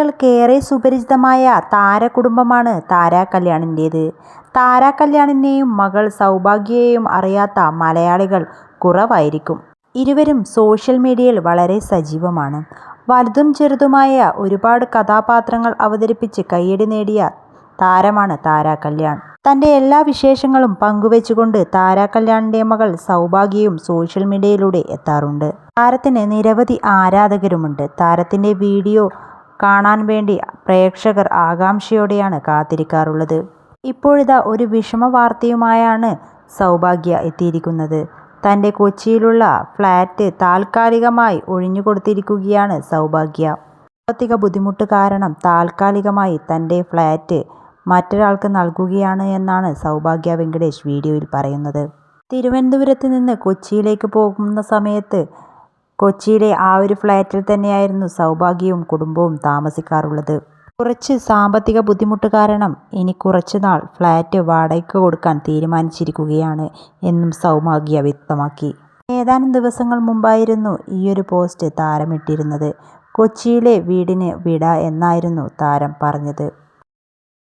മലയാളികൾക്കേറെ സുപരിചിതമായ താര കുടുംബമാണ് താര കല്യാണിന്റേത്. താര കല്യാണിനെയും മകൾ സൗഭാഗ്യയെയും അറിയാത്ത മലയാളികൾ കുറവായിരിക്കും. ഇരുവരും സോഷ്യൽ മീഡിയയിൽ വളരെ സജീവമാണ്. വലുതും ചെറുതുമായ ഒരുപാട് കഥാപാത്രങ്ങൾ അവതരിപ്പിച്ച് കയ്യടി നേടിയ താരമാണ് താര കല്യാൺ. തന്റെ എല്ലാ വിശേഷങ്ങളും പങ്കുവെച്ചുകൊണ്ട് താര കല്യാണിന്റെ മകൾ സൗഭാഗ്യയും സോഷ്യൽ മീഡിയയിലൂടെ എത്താറുണ്ട്. താരത്തിന് നിരവധി ആരാധകരുമുണ്ട്. താരത്തിന്റെ വീഡിയോ കാണാൻ വേണ്ടി പ്രേക്ഷകർ ആകാംക്ഷയോടെയാണ് കാത്തിരിക്കാറുള്ളത്. ഇപ്പോഴിതാ ഒരു വിഷമ വാർത്തയുമായാണ് സൗഭാഗ്യ എത്തിയിരിക്കുന്നത്. തന്റെ കൊച്ചിയിലുള്ള ഫ്ലാറ്റ് താൽക്കാലികമായി ഒഴിഞ്ഞുകൊടുത്തിരിക്കുകയാണ് സൗഭാഗ്യ. സാമ്പത്തിക ബുദ്ധിമുട്ട് കാരണം താൽക്കാലികമായി തന്റെ ഫ്ലാറ്റ് മറ്റൊരാൾക്ക് നൽകുകയാണ് എന്നാണ് സൗഭാഗ്യ വെങ്കടേഷ് വീഡിയോയിൽ പറയുന്നത്. തിരുവനന്തപുരത്ത് നിന്ന് കൊച്ചിയിലേക്ക് പോകുന്ന സമയത്ത് കൊച്ചിയിലെ ആ ഒരു ഫ്ലാറ്റിൽ തന്നെയായിരുന്നു സൗഭാഗ്യവും കുടുംബവും താമസിക്കാറുള്ളത്. കുറച്ച് സാമ്പത്തിക ബുദ്ധിമുട്ട് കാരണം ഇനി കുറച്ച് നാൾ ഫ്ളാറ്റ് വാടകയ്ക്ക് കൊടുക്കാൻ തീരുമാനിച്ചിരിക്കുകയാണ് എന്നും സൗഭാഗ്യ വ്യക്തമാക്കി. ഏതാനും ദിവസങ്ങൾ മുമ്പായിരുന്നു ഈയൊരു പോസ്റ്റ് താരമിട്ടിരുന്നത് കൊച്ചിയിലെ വീടിന് വിട എന്നായിരുന്നു താരം പറഞ്ഞത്.